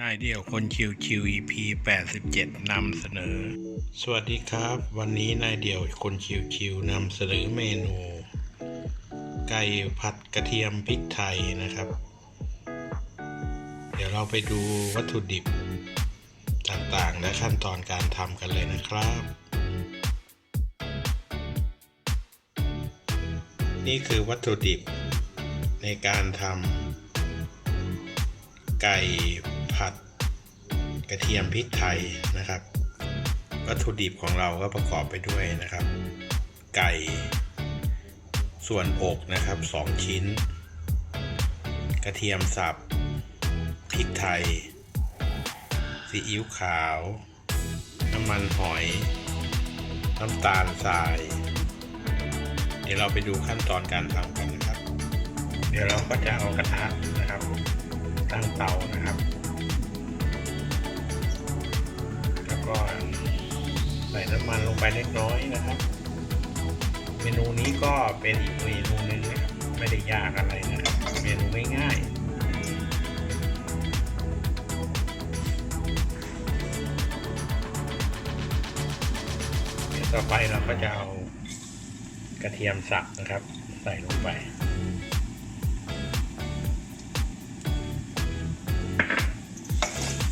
ได้เดี่ยวคนชิวชิว EP 87นำเสนอ สวัสดีครับ วันนี้นายเดี่ยวคนชิวชิวนำเสนอเมนู ไก่ผัดกระเทียมพริกไทยนะครับ เดี๋ยวเราไปดูวัตถุดิบต่างๆ และขั้นตอนการทำกันเลยนะครับ นี่คือวัตถุดิบในการทำไก่ กระเทียมพริกไทยนะครับ วัตถุดิบของเราก็ประกอบไปด้วยนะครับ ไก่ส่วนอกนะครับ 2 ชิ้น กระเทียมสับพริกไทยซีอิ๊วขาว น้ำมันหอย น้ำตาลทราย เดี๋ยวเราไปดูขั้นตอนการทำกันนะครับ เดี๋ยวเราก็จะเอากระทะนะครับ ตั้งเตานะครับ ก็ใส่น้ำมันลงไปเล็กน้อยนะครับ เมนูนี้ก็เป็นอีกเมนูหนึ่งนะครับไม่ได้ยากอะไรนะครับเมนูง่ายๆเดี๋ยวต่อไปเราก็จะเอากระเทียมสับนะครับ ใส่ลงไป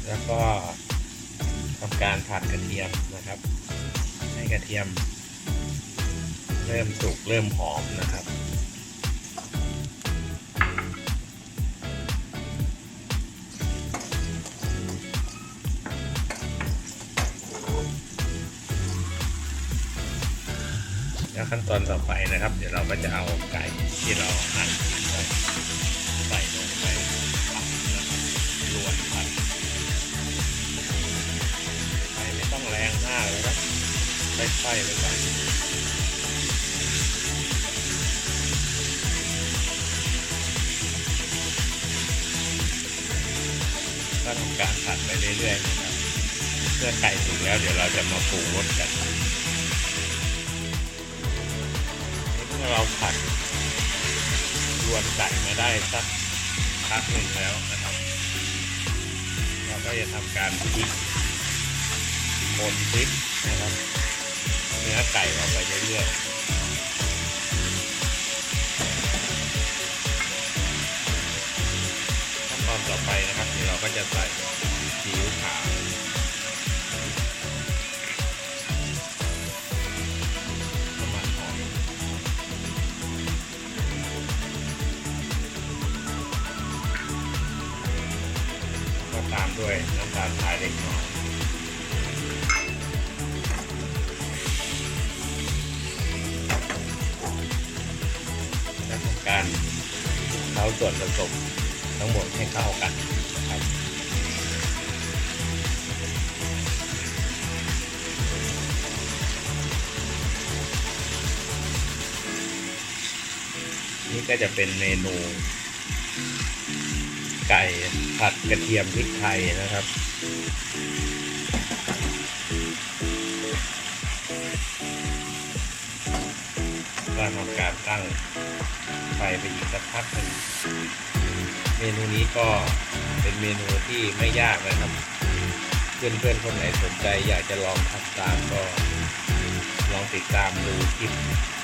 แล้วก็ ทำการผัดกระเทียมนะครับ ให้กระเทียม เริ่มสุกเริ่มหอมนะครับแล้วขั้นตอนต่อไปนะครับ เดี๋ยวเราก็จะเอาไก่ที่เราหั่น ค่อยๆไปก่อนก็ทำการผัดไปเรื่อยๆนะครับเมื่อไก่สุกแล้วเดี๋ยวเราจะมาปรุงรสกันเมื่อเราผัดรวนไก่มาได้สักพักหนึ่งแล้วนะครับเราก็จะทำการพลิกบนพริกนะครับ เนื้อไก่ออกไปเรื่อยๆขั้นตอนต่อไปนะครับเดี๋ยวเราก็จะใส่ซีอิ๊วขาวน้ำมันหอยก็ตามด้วยน้ำตาลทรายเล็กน้อย ส่วนผสมทั้งหมดให้เข้ากันนะครับนี่ก็จะเป็นเมนู ไก่ผัดกระเทียมพริกไทยนะครับก็ทำการตั้ง ไฟไปอีกสักพักหนึ่งเมนูนี้ก็เป็นเมนูที่ไม่ยากนะครับ เพื่อนๆคนไหนสนใจอยากจะลองทำตามก็ลองติดตามดูคลิป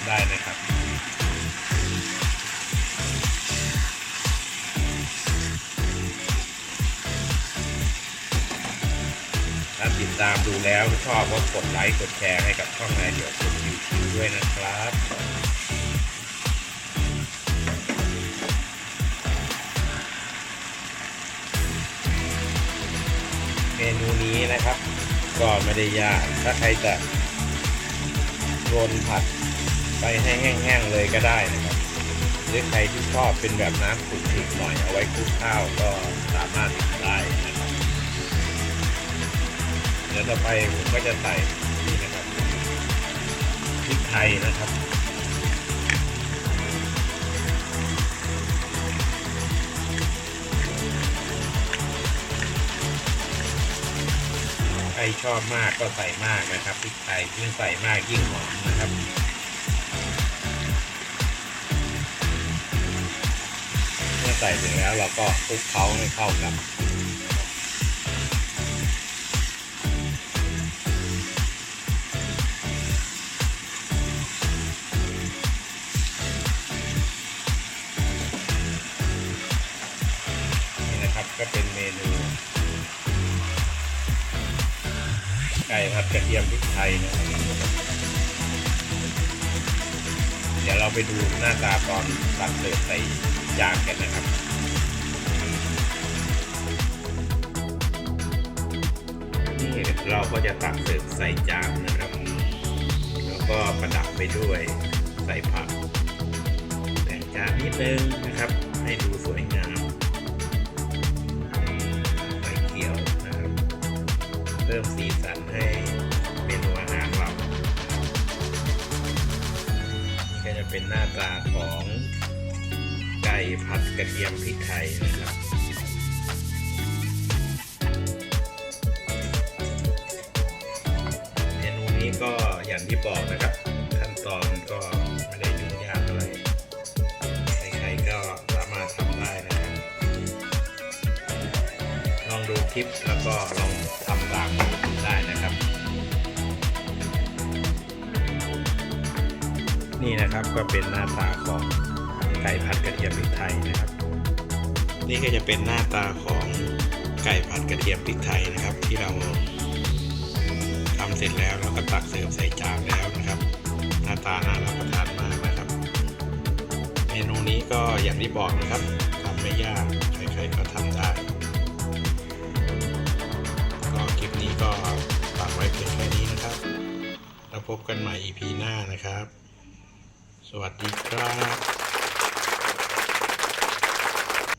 ได้นะครับถ้าติดตามดูแล้วชอบก็กดไลค์กดแชร์ให้กับช่องนายเดี๋ยวคุณยูทูบด้วยนะครับ นี้นะครับ ก็ไม่ได้ยาก ถ้าใครจะโรนผัดไปให้แห้งๆเลยก็ได้นะครับ หรือใครที่ชอบเป็นแบบน้ำขุ่นๆหน่อยเอาไว้คลุกข้าวก็สามารถทำได้นะครับ เดี๋ยวต่อไปผมก็จะใส่นี่นะครับพริกไทยนะครับ ใครชอบมากก็ใส่มากนะครับพริกไทยยิ่งใส่มากยิ่งหอมนะครับเมื่อใส่เสร็จแล้วเราก็คลุกเคล้าให้เข้ากันก็เป็นเมนู ไก่ผัดกระเทียมพริกไทยนะครับเดี๋ยวเราไปดูหน้าตาตอนตักเสิร์ฟใส่จานกันนะครับนี่เราก็จะตักเสิร์ฟใส่จานนะครับ แล้วก็ประดับไปด้วยใส่ผักแต่งจานนิดนึงนะครับ ให้ดูสวยงามใส่เขียวนะครับ เพิ่มสีสัน ให้เมนูอาหารเรา นี่ก็จะเป็นหน้าตาของไก่ผัดกระเทียมพริกไทยนะครับเมนูนี้ก็อย่างที่บอกนะครับ ขั้นตอนก็ไม่ได้ยุ่งยากอะไร ใครๆก็สามารถทำได้นะครับ ลองดูคลิปแล้วก็ลอง นี่นะครับก็เป็นหน้าตาของไก่ผัดกระเทียมพริกไทยนะครับ นี่ก็จะเป็นหน้าตาของไก่ผัดกระเทียมพริกไทยนะครับ ที่เราทำเสร็จแล้วเราก็ตักเสิร์ฟใส่จานแล้วนะครับ หน้าตาน่ารับประทานมากนะครับ เมนูนี้ก็อย่างที่บอกนะครับทำไม่ยากใครๆก็ทำได้ ก็คลิปนี้ก็ฝากไว้เพียงแค่นี้นะครับ แล้วพบกันใหม่ EP หน้านะครับ สวัสดีครับ